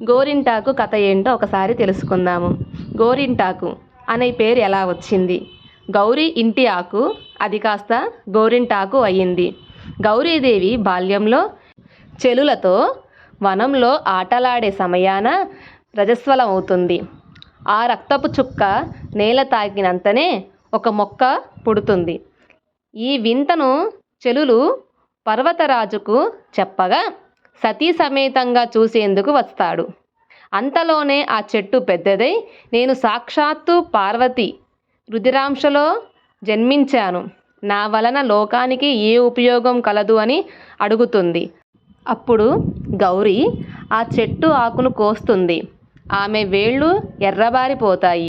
గోరింటాకు కథ ఏంటో ఒకసారి తెలుసుకుందాము. గోరింటాకు అనే పేరు ఎలా వచ్చింది? గౌరీ ఇంటి ఆకు అది కాస్త గోరింటాకు అయ్యింది గౌరీదేవి బాల్యంలో చెలులతో వనంలో ఆటలాడే సమయాన రజస్వలమవుతుంది. ఆ రక్తపు చుక్క నేల తాకినంతనే ఒక మొక్క పుడుతుంది. ఈ వింతను చెలులు పర్వతరాజుకు చెప్పగా సతీ సమేతంగా చూసేందుకు వస్తాడు. అంతలోనే ఆ చెట్టు పెద్దదై నేను సాక్షాత్తు పార్వతి రుధిరాంశలో జన్మించాను. నా వలన లోకానికి ఏ ఉపయోగం కలదు అని అడుగుతుంది. అప్పుడు గౌరీ ఆ చెట్టు ఆకును కోస్తుంది. ఆమె వేళ్ళు ఎర్రబారిపోతాయి.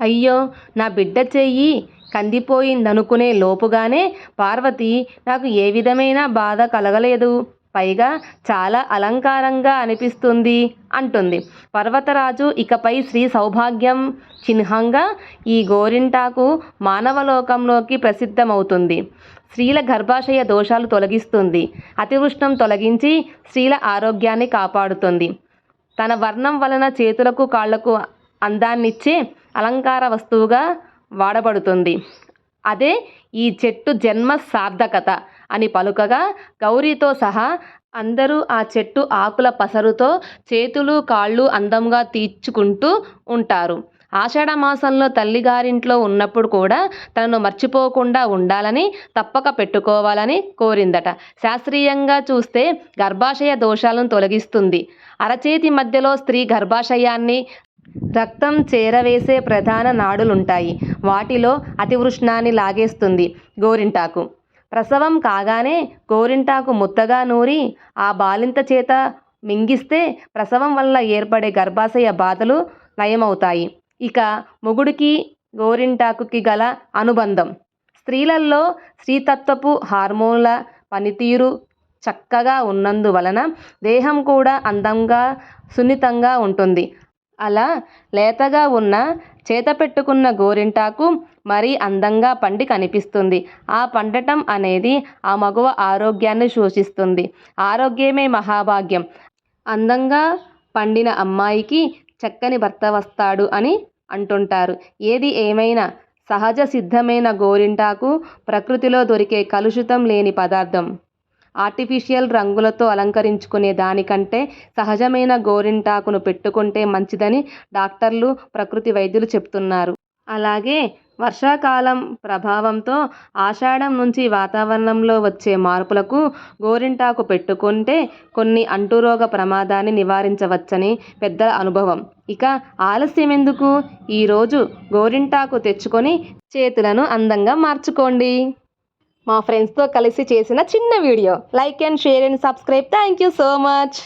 అయ్యో నా బిడ్డ చెయ్యి కందిపోయిందనుకునే లోపుగానే పార్వతి నాకు ఏ విధమైన బాధ కలగలేదు. పైగా చాలా అలంకారంగా అనిపిస్తుంది అంటుంది. పర్వతరాజు ఇకపై శ్రీ సౌభాగ్యం చిహ్నంగా ఈ గోరింటాకు మానవలోకంలోకి ప్రసిద్ధమవుతుంది. స్త్రీల గర్భాశయ దోషాలు తొలగిస్తుంది. అతివృష్ణం తొలగించి స్త్రీల ఆరోగ్యాన్ని కాపాడుతుంది. తన వర్ణం వలన చేతులకు కాళ్ళకు అందాన్నిచ్చే అలంకార వస్తువుగా వాడబడుతుంది. అదే ఈ చెట్టు జన్మ సార్థకత. అని పలుకగా గౌరీతో సహా అందరూ ఆ చెట్టు ఆకుల పసరుతో చేతులు కాళ్ళు అందంగా తీర్చుకుంటూ ఉంటారు. ఆషాఢ మాసంలో తల్లిగారింట్లో ఉన్నప్పుడు కూడా తనను మర్చిపోకుండా ఉండాలని తప్పక పెట్టుకోవాలని కోరిందట. శాస్త్రీయంగా చూస్తే గర్భాశయ దోషాలను తొలగిస్తుంది. అరచేతి మధ్యలో స్త్రీ గర్భాశయాన్ని రక్తం చేరవేసే ప్రధాన నాడులుంటాయి. వాటిలో అతివృష్ణాన్ని లాగేస్తుంది గోరింటాకు. ప్రసవం కాగానే గోరింటాకు ముద్దగా నూరి ఆ బాలింత చేత మింగిస్తే ప్రసవం వల్ల ఏర్పడే గర్భాశయ బాధలు నయమవుతాయి. ఇక మొగుడికి గోరింటాకుకి గల అనుబంధం. స్త్రీలలో స్త్రీతత్వపు హార్మోన్ల పనితీరు చక్కగా ఉన్నందువలన దేహం కూడా అందంగా సున్నితంగా ఉంటుంది. అలా లేతగా ఉన్న చేత పెట్టుకున్న గోరింటాకు మరీ అందంగా పండి కనిపిస్తుంది. ఆ పండటం అనేది ఆ మగువ ఆరోగ్యాన్ని సూచిస్తుంది ఆరోగ్యమే మహాభాగ్యం. అందంగా పండిన అమ్మాయికి చక్కని భర్త వస్తాడు అని అంటుంటారు. ఏది ఏమైనా సహజ సిద్ధమైన గోరింటాకు ప్రకృతిలో దొరికే కలుషితం లేని పదార్థం. ఆర్టిఫిషియల్ రంగులతో అలంకరించుకునే దానికంటే సహజమైన గోరింటాకును పెట్టుకుంటే మంచిదని డాక్టర్లు ప్రకృతి వైద్యులు చెప్తున్నారు అలాగే వర్షాకాలం ప్రభావంతో ఆషాఢం నుంచి వాతావరణంలో వచ్చే మార్పులకు గోరింటాకు పెట్టుకుంటే కొన్ని అంటురోగ ప్రమాదాన్ని నివారించవచ్చని పెద్దల అనుభవం. ఇక ఆలస్యం ఎందుకు? ఈరోజు గోరింటాకు తెచ్చుకొని చేతులను అందంగా మార్చుకోండి. మా ఫ్రెండ్స్తో కలిసి చేసిన చిన్న video. Like and share and subscribe thank you so much